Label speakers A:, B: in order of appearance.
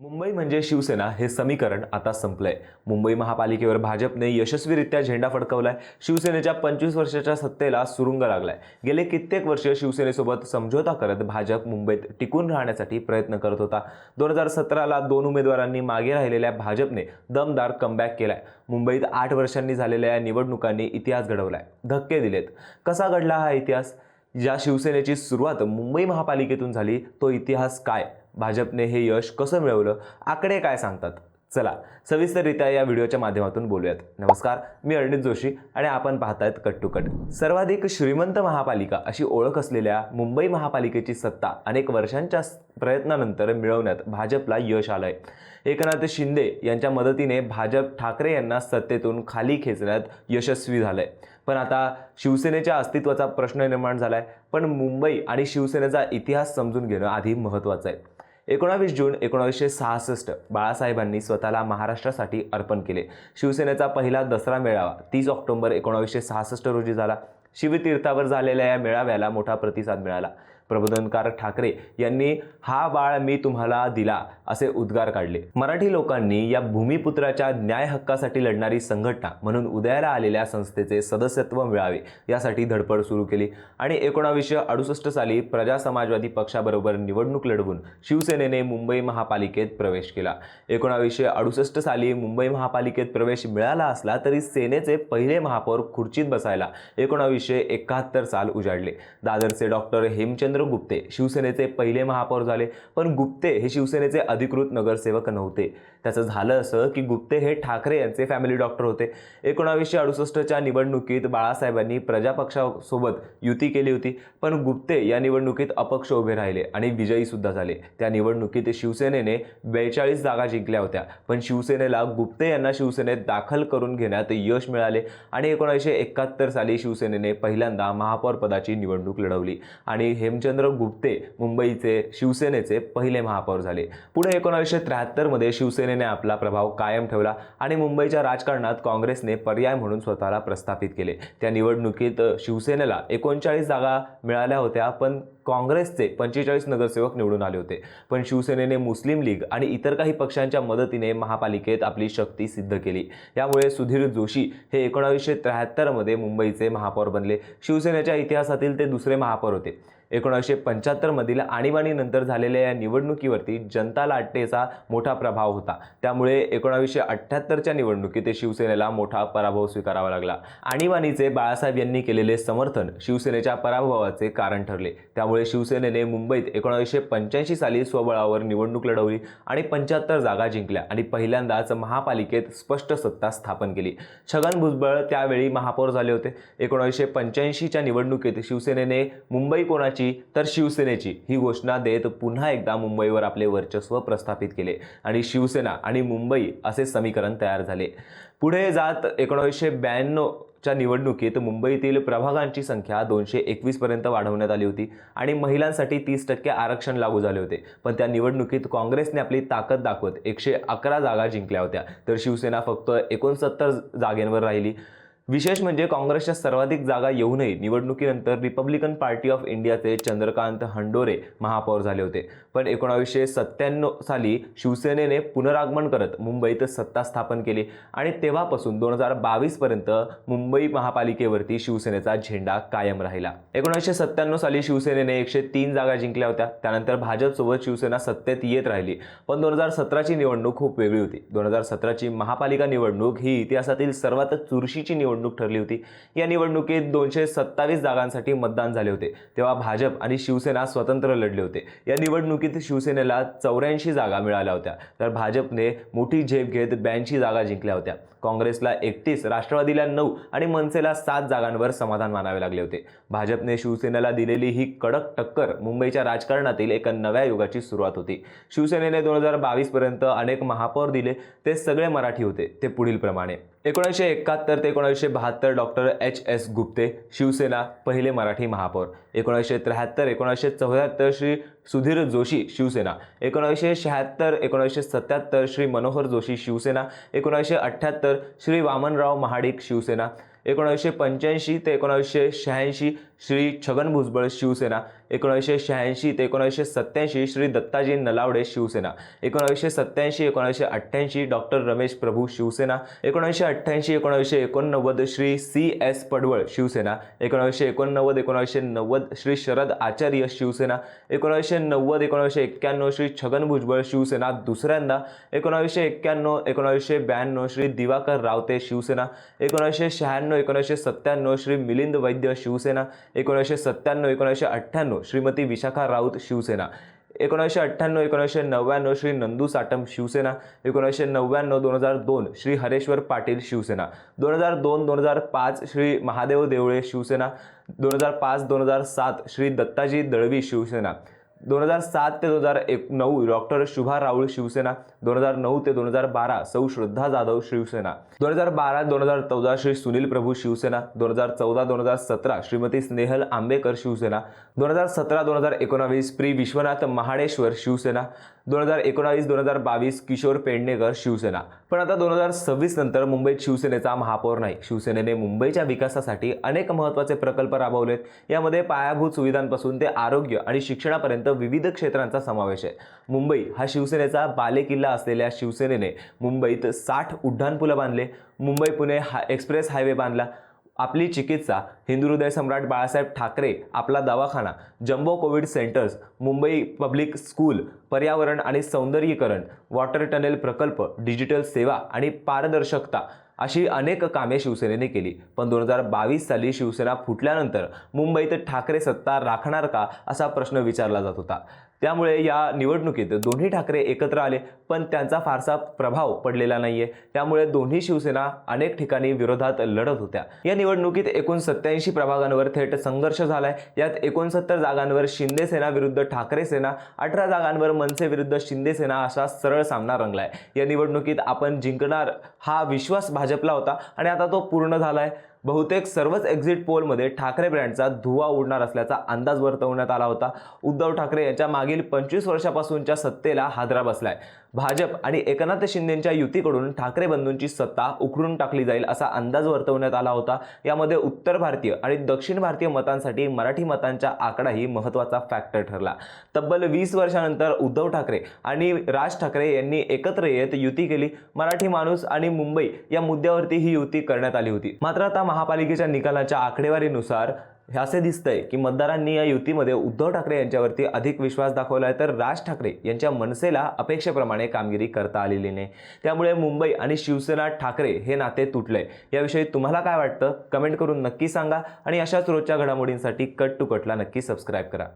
A: मुंबई म्हणजे शिवसेना हे समीकरण आता संपलंय. मुंबई महापालिकेवर भाजपने यशस्वीरित्या झेंडा फडकवलाय. शिवसेनेच्या पंचवीस वर्षाच्या सत्तेला सुरुंग लागलाय. गेले कित्येक वर्ष शिवसेनेसोबत समझोता करत भाजप मुंबईत टिकून राहण्यासाठी प्रयत्न करत होता. दोन हजार सतराला दोन उमेदवारांनी मागे राहिलेल्या भाजपने दमदार कमबॅक केलाय. मुंबईत आठ वर्षांनी झालेल्या या निवडणुकांनी इतिहास घडवलाय. धक्के दिलेत. कसा घडला हा इतिहास? ज्या शिवसेनेची सुरुवात मुंबई महापालिकेतून झाली तो इतिहास काय? भाजपने हे यश कसं मिळवलं? आकडे काय सांगतात? चला सविस्तररित्या या व्हिडिओच्या माध्यमातून बोलूयात. नमस्कार मी अर्णित जोशी आणि आपण पाहतायत कट टू कट सर्वाधिक श्रीमंत महापालिका अशी ओळख असलेल्या मुंबई महापालिकेची सत्ता अनेक वर्षांच्या प्रयत्नानंतर मिळवण्यात भाजपला यश आलं आहे एकनाथ शिंदे यांच्या मदतीने भाजप ठाकरे यांना सत्तेतून खाली खेचण्यात यशस्वी झालं आहे पण आता शिवसेनेच्या अस्तित्वाचा प्रश्न निर्माण झाला आहे पण मुंबई आणि शिवसेनेचा इतिहास समजून घेणं आधी महत्त्वाचं आहे. एकोणावीस जून एकोणावीसशे सहासष्ट बाळासाहेबांनी स्वतःला महाराष्ट्रासाठी अर्पण केले. शिवसेनेचा पहिला दसरा मेळावा तीस ऑक्टोबर एकोणावीसशे सहासष्ट रोजी झाला. शिवतीर्थावर झालेल्या या मेळाव्याला मोठा प्रतिसाद मिळाला. प्रबोधनकार ठाकरे यांनी हा बाळ मी तुम्हाला दिला असे उद्गार काढले. मराठी लोकांनी या भूमिपुत्राच्या न्याय हक्कासाठी लढणारी संघटना म्हणून उदयाला आलेल्या संस्थेचे सदस्यत्व मिळावे यासाठी धडपड सुरू केली आणि एकोणावीसशे अडुसष्ट साली प्रजा समाजवादी पक्षाबरोबर निवडणूक लढवून शिवसेनेने मुंबई महापालिकेत प्रवेश केला. एकोणावीसशे अडुसष्ट साली मुंबई महापालिकेत प्रवेश मिळाला असला तरी सेनेचे पहिले महापौर खुर्चीत बसायला एकोणावीसशे एकाहत्तर साल उजाडले. दादरचे डॉक्टर हेमचंद हेमचंद्र गुप्ते. शिवसेनेचे पहिले महापौर झाले पण गुप्ते हे शिवसेनेचे अधिकृत नगरसेवक नव्हते. त्याचं झालं असं की गुप्ते हे ठाकरे यांचे फॅमिली डॉक्टर होते. एकोणावीसशे अडुसष्टच्या निवडणुकीत बाळासाहेबांनी प्रजापक्षासोबत युती केली होती पण गुप्ते या निवडणुकीत अपक्ष उभे राहिले आणि विजयीसुद्धा झाले. त्या निवडणुकीत शिवसेनेने बेचाळीस जागा जिंकल्या होत्या पण शिवसेनेला गुप्ते यांना शिवसेनेत दाखल करून घेण्यात यश मिळाले आणि एकोणीसशे एकाहत्तर साली शिवसेनेने पहिल्यांदा महापौर पदाची निवडणूक लढवली आणि हेम हेमचंद्र गुप्ते मुंबईचे शिवसेनेचे पहिले महापौर झाले. पुढे एकोणावीसशे त्र्याहत्तरमध्ये शिवसेनेने आपला प्रभाव कायम ठेवला आणि मुंबईच्या राजकारणात काँग्रेसने पर्याय म्हणून स्वतःला प्रस्थापित केले. त्या निवडणुकीत शिवसेनेला एकोणचाळीस जागा मिळाल्या होत्या पण काँग्रेसचे पंचेचाळीस नगरसेवक निवडून आले होते. पण शिवसेनेने मुस्लिम लीग आणि इतर काही पक्षांच्या मदतीने महापालिकेत आपली शक्ती सिद्ध केली. यामुळे सुधीर जोशी हे एकोणावीसशे त्र्याहत्तरमध्ये मुंबईचे महापौर बनले. शिवसेनेच्या इतिहासातील ते दुसरे महापौर होते. एकोणीसशे पंच्याहत्तरमधील आणीबाणीनंतर झालेल्या या निवडणुकीवरती जनता लाटेचा मोठा प्रभाव होता. त्यामुळे एकोणावीसशे अठ्ठ्याहत्तरच्या निवडणुकीत शिवसेनेला मोठा पराभव स्वीकारावा लागला. आणीबाणीचे बाळासाहेब यांनी केलेले समर्थन शिवसेनेच्या पराभवाचे कारण ठरले. त्यामुळे शिवसेनेने मुंबईत एकोणावीसशे पंच्याऐंशी साली स्वबळावर निवडणूक लढवली आणि पंच्याहत्तर जागा जिंकल्या आणि पहिल्यांदाच महापालिकेत स्पष्ट सत्ता स्थापन केली. छगन भुजबळ त्यावेळी महापौर झाले होते. एकोणावीसशे पंच्याऐंशीच्या निवडणुकीत शिवसेनेने मुंबई कोणाची तर शिवसेनेची. ही घोषणा देत पुन्हा एकदा मुंबईवर आपले वर्चस्व प्रस्थापित केले आणि शिवसेना आणि मुंबई असे समीकरण तयार झाले. पुढे जात एकोणीसशे ब्याण्णवच्या निवडणुकीत मुंबईतील प्रभागांची संख्या दोनशे एकवीसपर्यंत वाढवण्यात आली होती आणि महिलांसाठी तीस टक्के आरक्षण लागू झाले होते. पण त्या निवडणुकीत काँग्रेसने आपली ताकद दाखवत एकशे अकरा जागा जिंकल्या होत्या. तर शिवसेना फक्त एकोणसत्तर जागेंवर राहिली. विशेष म्हणजे काँग्रेसच्या सर्वाधिक जागा येऊनही निवडणुकीनंतर रिपब्लिकन पार्टी ऑफ इंडियाचे चंद्रकांत हंडोरे महापौर झाले होते. पण एकोणावीसशे सत्त्याण्णव साली शिवसेनेने पुनरागमन करत मुंबईत सत्ता स्थापन केली आणि तेव्हापासून दोन हजार बावीसपर्यंत मुंबई महापालिकेवरती शिवसेनेचा झेंडा कायम राहिला. एकोणीसशे सत्त्याण्णव साली शिवसेनेने एकशे तीन जागा जिंकल्या होत्या. त्यानंतर भाजपसोबत शिवसेना सत्तेत येत राहिली. पण दोन हजार सतराची निवडणूक खूप वेगळी होती. दोन हजार सतराची महापालिका निवडणूक ही इतिहासातील सर्वात चुरशीची निवडणूक ठरली होती. या निवडणुकीत दोनशे सत्तावीस जागांसाठी मतदान झाले होते. तेव्हा भाजप आणि शिवसेना स्वतंत्र लढले होते. या निवडणुकीत शिवसेनेला चौऱ्याऐंशी जागा मिळाल्या होत्या. तर भाजपने मोठी झेप घेत ब्याऐंशी जागा जिंकल्या होत्या. काँग्रेसला एकतीस राष्ट्रवादीला नऊ आणि मनसेला सात जागांवर समाधान मानावे लागले होते. भाजपने शिवसेनेला दिलेली ही कडक टक्कर मुंबईच्या राजकारणातील एका नव्या युगाची सुरुवात होती. शिवसेनेने दोन हजार बावीसपर्यंत अनेक महापौर दिले. ते सगळे मराठी होते. ते पुढील प्रमाणे एकोणीसशे एकाहत्तर ते एकोणीसशे बहात्तर doctor H S Gupte Shiv Sena पहिले मराठी महापौर. एकोणीसशे त्र्याहत्तर एकोणीसशे चौऱ्याहत्तर श्री सुधीर जोशी शिवसेना. एकोणीसशे शहात्तर एकोणीसशे सत्याहत्तर श्री मनोहर जोशी शिवसेना. एकोणीसशे अठ्ठ्याहत्तर श्री वामनराव महाडिक शिवसेना. एकोणीसशे पंच्याऐंशी ते एकोणीसशे शहाऐंशी श्री छगन भुजबळ शिवसेना एकोणीसशे शहाऐंशी ते एकोणीसशे सत्त्याऐंशी श्री दत्ताजी नलावडे शिवसेना एकोणीसशे सत्त्याऐंशी एकोणीसशे अठ्ठ्याऐंशी डॉक्टर रमेश प्रभू शिवसेना एकोणीसशे अठ्ठ्याऐंशी एकोणीसशे एकोणनव्वद श्री सी एस पडवळ शिवसेना एकोणीसशे एकोणनव्वद एकोणीसशे नव्वद श्री शरद आचार्य शिवसेना एकोणीसशे नव्वद एकोणीसशे एक्क्याण्णव श्री छगन भुजबळ शिवसेना दुसऱ्यांदा एकोणीसशे एक्क्याण्णव एकोणीसशे ब्याण्णव श्री दिवाकर रावते शिवसेना एकोणीसशे शहाण्णव एकोणीसशे सत्त्याण्णव श्री मिलिंद वैद्य शिवसेना एकोणीसशे सत्त्याण्णव एकोणीसशे अठ्ठ्याण्णव श्रीमती विशाखा राऊत शिवसेना. एकोणीसशे अठ्ठ्याण्णव एकोणीसशे नव्याण्णव श्री नंदू साटम शिवसेना. एकोणीसशे नव्याण्णव दोन हजार दोन श्री हरेश्वर पाटील शिवसेना. दोन हजार दोन दोन हजार पाच श्री महादेव देवळे शिवसेना. दोन हजार पाच दोन हजार सात श्री दत्ताजी दळवी शिवसेना. दोन हजार सात ते दोन हजार एक नऊ डॉक्टर शुभा राऊळ शिवसेना दोन हजार नऊ ते दोन हजार बारा सौ श्रद्धा जाधव शिवसेना दोन हजार बारा दोन हजार चौदा श्री सुनील प्रभू शिवसेना दोन हजार चौदा दोन हजार सतरा श्रीमती स्नेहल आंबेकर शिवसेना दोन हजार सतरा दोन हजार एकोणावीस प्री विश्वनाथ महाडेश्वर शिवसेना दोन हजार एकोणावीस दोन हजार बावीस किशोर पेडणेकर शिवसेना. पण आता दोन हजार सव्वीस नंतर मुंबईत शिवसेनेचा महापौर नाही. शिवसेनेने मुंबईच्या विकासासाठी अनेक महत्त्वाचे प्रकल्प राबवलेत. यामध्ये पायाभूत सुविधांपासून ते आरोग्य आणि शिक्षणापर्यंत विविध क्षेत्रांचा समावेश आहे. मुंबई हा शिवसेनेचा बालेकिल्ला असलेल्या शिवसेनेने मुंबईत साठ उड्डाणपुलं बांधले. मुंबई पुणे हा एक्सप्रेस हायवे बांधला. आपली चिकित्सा हिंदू हृदय सम्राट बाळासाहेब ठाकरे आपला दवाखाना jumbo covid centres Mumbai public school पर्यावरण आणि सौंदर्यीकरण वॉटर टनेल प्रकल्प डिजिटल सेवा आणि पारदर्शकता अशी अनेक कामे शिवसेनेने केली. पण दोन हजार बावीस साली शिवसेना फुटल्यानंतर मुंबईत ठाकरे सत्ता राखणार का असा प्रश्न विचारला जात होता. त्यामुळे या निवडणुकीत दोन्ही ठाकरे एकत्र आले पण त्यांचा फारसा प्रभाव पडलेला नाहीये. त्यामुळे दोन्ही शिवसेना अनेक ठिकाणी विरोधात लढत होत्या. या निवडणुकीत एकूण सत्याऐंशी प्रभागांवर थेट संघर्ष झालाय. यात एकोणसत्तर जागांवर शिंदे सेना विरुद्ध ठाकरे सेना अठरा जागांवर मनसे विरुद्ध शिंदे सेना असा सरळ सामना रंगलाय. या निवडणुकीत आपण जिंकणार हा विश्वास भाजपला होता आणि आता तो पूर्ण झालाय. बहुतेक सर्वच एक्झिट पोलमध्ये ठाकरे ब्रँडचा धुवा उडणार असल्याचा अंदाज वर्तवण्यात आला होता. उद्धव ठाकरे यांच्या मागील पंचवीस वर्षापासूनच्या सत्तेला हादरा बसलाय. भाजप आणि एकनाथ शिंदेच्या युतीकडून ठाकरे बंधूंची सत्ता उखडून टाकली जाईल असा अंदाज वर्तवण्यात आला होता. यामध्ये उत्तर भारतीय आणि दक्षिण भारतीय मतांसाठी मराठी मतांचा आकडाही महत्त्वाचा फॅक्टर ठरला. तब्बल वीस वर्षानंतर उद्धव ठाकरे आणि राज ठाकरे यांनी एकत्र येत युती केली. मराठी माणूस आणि मुंबई या मुद्द्यावरती ही युती करण्यात आली होती. मात्र आता महापालिकेच्या निकालाच्या आकडेवारीनुसार हे असे दिसतंय की मतदारांनी या युतीमध्ये उद्धव ठाकरे यांच्यावरती अधिक विश्वास दाखवला आहे तर राज ठाकरे यांच्या मनसेला अपेक्षेप्रमाणे कामगिरी करता आलेली नाही. त्यामुळे मुंबई आणि शिवसेना ठाकरे हे नाते तुटलंय. याविषयी तुम्हाला काय वाटतं? कमेंट करून नक्की सांगा आणि अशाच रोजच्या घडामोडींसाठी कट टू कटला नक्की सबस्क्राईब करा.